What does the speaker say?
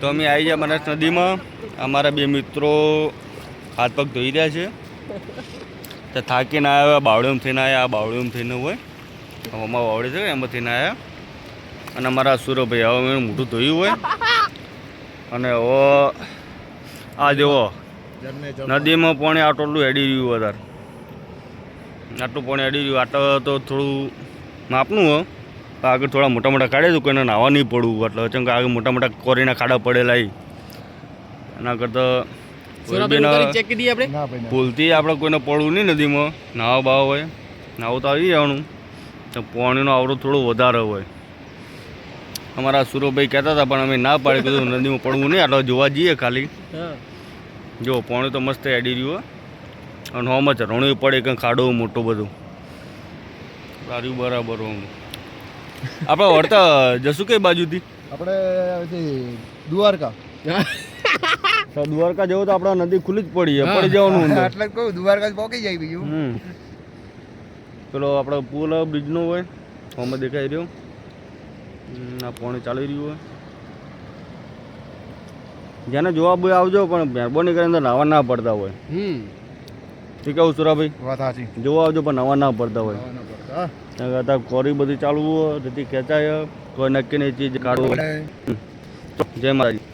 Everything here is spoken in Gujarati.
તો અમે આવી ગયા બનાસ નદીમાં. અમારા બે મિત્રો હાથ પગ ધોઈ રહ્યા છે. તો થાકીને આવ્યા બાવળીમ થઈને આવ્યા આ બાવળીમ થઈને હોય. અમારા બાવળી છે એમાં થઈને આવ્યા. અને અમારા સુરભાઈ હવે મેં મોઢું ધોયું હોય. અને હવે આ જેવો નદીમાં પાણી આટલું હેડી રહ્યું વધારે. આટલું પાણી હેડી રહ્યું આટલું તો થોડું માપનું હોય. આગળ થોડા મોટા મોટા કાઢે તો કોઈને નાવા નહીં પડવું. એટલે કેમ કે આગળ મોટા મોટા કોરીના ખાડા પડેલા. એના કરતાં. ભૂલથી આપણે કોઈને પડવું નહીં નદીમાં. નાવા બાવા હોય. નાવું તો આવી જવાનું. તો પાણીનો આવડો થોડો વધારે હોય. અમારા સુરોભાઈ કહેતા હતા પણ અમે ના પાડી કીધું નદીમાં પડવું નહીં. આટલો જોવા જઈએ ખાલી. હા. જો પાણી તો મસ્ત એડી રહ્યું હોય અને હોમાં રણું પડે કંઈ ખાડો મોટો બધું. સારું બરાબર હોમ આપણે વળતા જશું કઈ બાજુથી? આપણે દ્વારકા. દ્વારકા જવું તો આપણે નદી ખુલ્લી જ પડી છે પડી જવાનું એટલે કહું દ્વારકા પોકી જાય બીજું. પેલો આપણો પુલ બ્રિજનો હોય હોમાં દેખાઈ રહ્યો. આ પાણી ચાલી રહ્યું હોય. જેને જોવા બોય આવજો પણ મહેરબાની કરીને નાવા ના પડતા હોય. હમ. શું કેવું સુરાભાઈ? વાત સાચી. જોવા આવજો પણ નવા ના પડતા હોય. ત્યાં કોરી બધી ચાલુ હોય તેથી ખેંચાય કોઈ નક્કી નહીં ચીજ કાઢવું જય માતાજી.